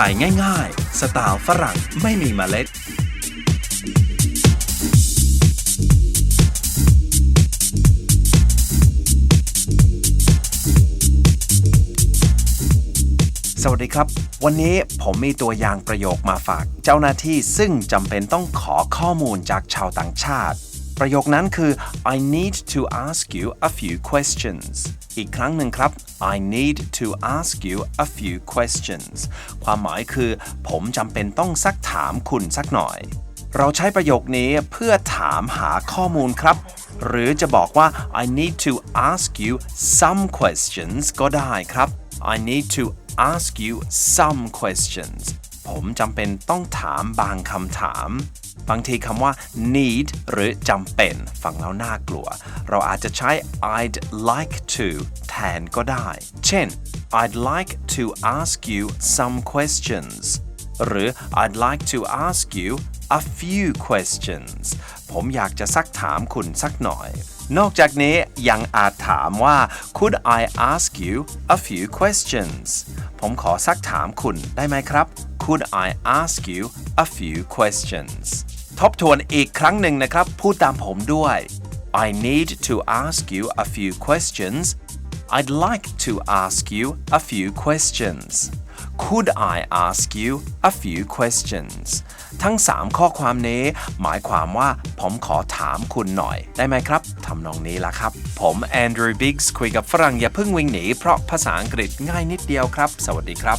ถ่ายง่ายๆ สไตล์ฝรั่งไม่มีเมล็ด สวัสดีครับ วันนี้ผมมีตัวอย่างประโยคมาฝาก เจ้าหน้าที่ซึ่งจำเป็นต้องขอข้อมูลจากชาวต่างชาติ ประโยคนั้นคือ I need to ask you a few questions อีกครั้งหนึ่งครับ I need to ask you a few questions ความหมายคือ ผมจำเป็นต้องซักถามคุณสักหน่อย เราใช้ประโยคนี้เพื่อถามหาข้อมูลครับ หรือจะบอกว่า I need to ask you some questions ก็ได้ครับ I need to ask you some questions ผมจำเป็นต้องถามบางคำถาม บางทีคำว่า need หรือจำเป็น ฟังแล้วน่ากลัว เราอาจจะใช้ I'd like to แทนก็ได้ เช่น I'd like to ask you some questions หรือ I'd like to ask you a few questions ผมอยากจะซักถามคุณสักหน่อย นอกจากนี้ยังอาจถามว่า could I ask you a few questions ผมขอซักถามคุณได้ไหมครับ could I ask you a few questions ทบทวนอีกครั้งหนึ่งนะครับ พูดตามผมด้วย I need to ask you a few questions I'd like to ask you a few questions Could I ask you a few questions ทั้ง 3 ข้อความนี้ หมายความว่าผมขอถามคุณหน่อย ได้ไหมครับทำนองนี้ละครับ ผมแอนดรูว์บิกส์คุยกับฝรั่งอย่าเพิ่งวิ่งหนี เพราะภาษาอังกฤษง่ายนิดเดียวครับ สวัสดีครับ